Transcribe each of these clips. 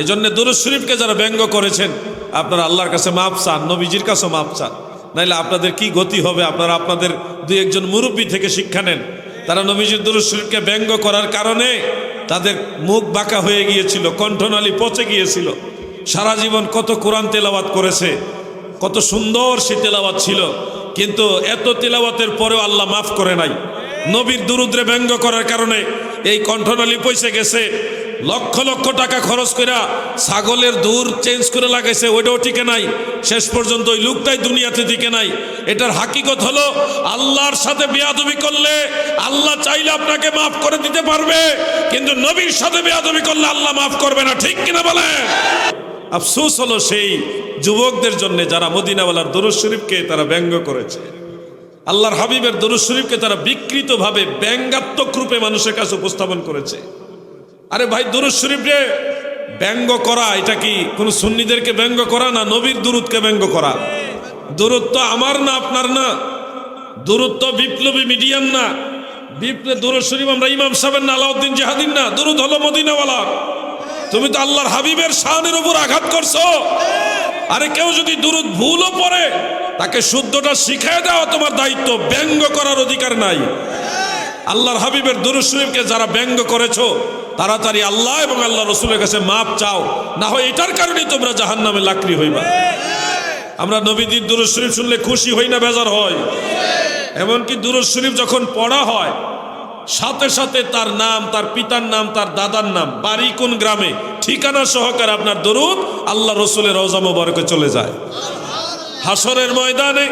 এই জন্য দুরুদ শরীফকে যারা ব্যঙ্গ করেছেন, আপনারা আল্লাহর কাছে মাপ চান, নবীজির কাছে মাপ চান। নাইলে আপনাদের কি গতি হবে? আপনারা আপনাদের দুই একজন মুরব্বী থেকে শিক্ষা নেন। তারা নবীজির দুরুদ শরীফকে ব্যঙ্গ করার কারণে তাদের মুখ বাঁকা হয়ে গিয়েছিল, কণ্ঠনালী পচে গিয়েছিল। সারা জীবন কত কোরআন তেলাওয়াত করেছে, কত সুন্দর সে তেলাওয়াত ছিল। কিন্তু এত তেলাওয়াতের পরেও আল্লাহ মাফ করে নাই। নবীর দুরুদ্রে ব্যঙ্গ করার কারণে এই কণ্ঠনালী পয়সে গেছে লক্ষ লক্ষ টাকা খরচ কইরা ছাগলের দূর চেঞ্জ করে লাগাইছে, ওইটাও টিকে নাই। শেষ পর্যন্ত ওই লুকটাই দুনিয়াতে টিকে নাই। এটার হাকিকত হলো, আল্লাহর সাথে বেয়াদবি করলে আল্লাহ চাইলে আপনাকে মাফ করে দিতে পারবে, কিন্তু নবীর সাথে বেয়াদবি করলে আল্লাহ মাফ করবে না। ঠিক কিনা বলেন? আফসোস হলো সেই যুবকদের জন্য যারা মদিনাওয়ালার দরুদ শরীফকে তারা ব্যঙ্গ করেছে। আল্লাহর হাবিবের দরুদ শরীফকে তারা বিকৃতভাবে ব্যঙ্গাত্মক রূপে মানুষের কাছে উপস্থাপন করেছে। আরে ভাই, দরুদ শরীফ রে, ব্যঙ্গ করা, এটা কি কোন সুন্নিদেরকে ব্যঙ্গ করা না নবীর দুরুদকে ব্যঙ্গ করা? দুরুদ তো আমার না, আপনার না। দুরুদ তো বিপ্লবী মিডিয়াম না। বিপ্লব দুরুদ শরীফ আমরা ইমাম সাহেবের না, আলাউদ্দিন জাহাদিন না। দুরুদ হলো মদিনাওয়ালা তুমি তো আল্লাহর হাবিবের শানের উপর আঘাত করছ। আরে কেউ যদি দুরুদ ভুলও পড়ে, তাকে শুদ্ধটা শিখায় দেওয়া তোমার দায়িত্ব। ব্যঙ্গ করার অধিকার নাই। আল্লাহর হাবিবের দুরুদ শরীফকে যারা ব্যঙ্গ করেছ, তাড়াতাড়ি আল্লাহ এবং আল্লাহ রসুলের কাছে মাপ চাও। না হয় এটার কারণেই তোমরা জাহান নামে লাকড়ি হইবা। আমরা নবীদের শরীফ শুনলে খুশি হই না বেজার হয়। এমনকি দুরুদ শরীফ যখন পড়া হয়, সাথে সাথে তার নাম, তার পিতার নাম, তার দাদার নাম, বাড়ি কোন গ্রামে, ঠিকানা সহকারে আপনার দরুদ আল্লাহ রসুলের রওজা মোবারকে চলে যায়। হাসরের ময়দানে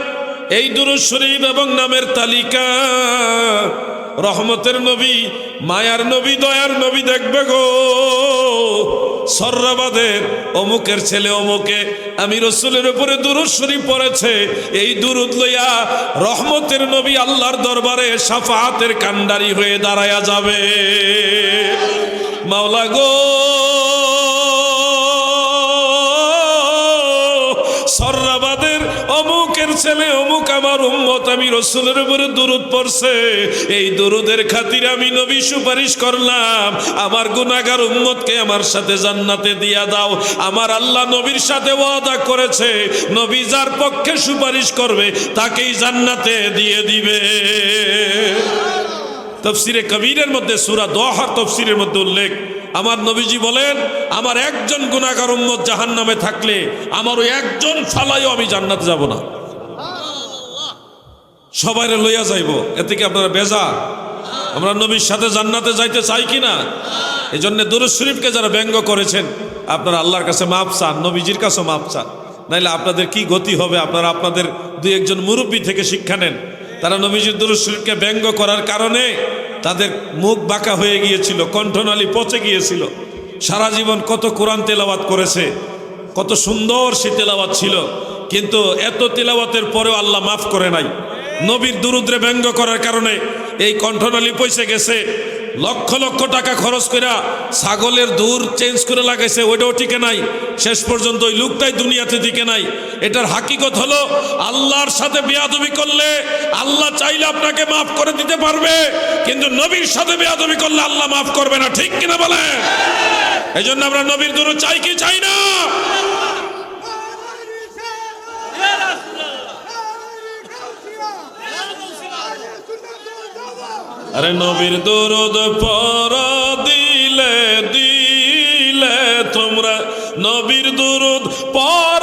এই দুরুদ শরীফ এবং নামের তালিকা রহমতের নবী, মায়ার নবী, দয়ার নবী দেখবে গো। সর্রাবাদের অমুকের ছেলে অমুকে, আমি রসুলের উপরে দুরুদ শরীফ পড়েছে। এই দুরুদ লইয়া রহমতের নবী আল্লাহর দরবারে সাফাহাতের কান্ডারি হয়ে দাঁড়ায়া যাবে। মাওলা গো ছেলে অমুক আমার উম্মত, আমি রসুলের উপরে পড়ছে। এই আমি নবী সুপারিশ করলাম। আমার গুনাগার উম্মতকে আমার সাথে জান্নাতে দিয়া দাও। আমার আল্লাহ নবীর সাথে ওয়াদা করেছে, নবী যার পক্ষে সুপারিশ করবে, তাকেই জান্নাতে দিয়ে দিবে। তফসিরে কবিরের মধ্যে, সুরা দোহার তফসিরের মধ্যে উল্লেখ। আমার নবীজি বলেন, আমার একজন গুণাগার উম্মত জাহান নামে থাকলে, আমার ওই একজন ফালাইও আমি জান্নাতে যাব না। সবাই লইয়া যাইব। এতে কি আপনারা বেজা আমরা নবীর সাথে জান্নাতে যাইতে চাই কি না? এই জন্য দুরুদ শরীফকে যারা ব্যঙ্গ করেছেন, আপনারা আল্লাহর কাছে মাপ চান, নবীজির কাছে মাপ চান। নাইলে আপনাদের কি গতি হবে? আপনারা আপনাদের দুই একজন মুরব্বী থেকে শিক্ষা নেন। তারা নবীজির দুরুদ শরীফকে ব্যঙ্গ করার কারণে তাদের মুখ বাঁকা হয়ে গিয়েছিল, কণ্ঠনালী পচে গিয়েছিল। সারা জীবন কত কোরআন তেলাওয়াত করেছে, কত সুন্দর সে তেলাওয়াত ছিল। কিন্তু এত তেলাওয়াতের পরেও আল্লাহ মাফ করে নাই। নবীর দুরুদ্রে ব্যঙ্গ করার কারণে এই কণ্ঠনালী পয়সে গেছে। লক্ষ লক্ষ টাকা খরচ কইরা ছাগলের দূর চেঞ্জ করে লাগাইছে, ওইটাও টিকে নাই। শেষ পর্যন্ত ওই লুকটাই দুনিয়াতে টিকে নাই। এটার হাকিকত হলো, আল্লাহর সাথে বেয়াদবি করলে আল্লাহ চাইলে আপনাকে মাফ করে দিতে পারবে, কিন্তু নবীর সাথে বেয়াদবি করলে আল্লাহ মাফ করবে না। ঠিক কিনা বলেন? এই জন্য আমরা নবীর দূর চাই কি চাই না? আরে নবীর দরদ পর দিলে দিলে তোমরা। নবীর দরদ পর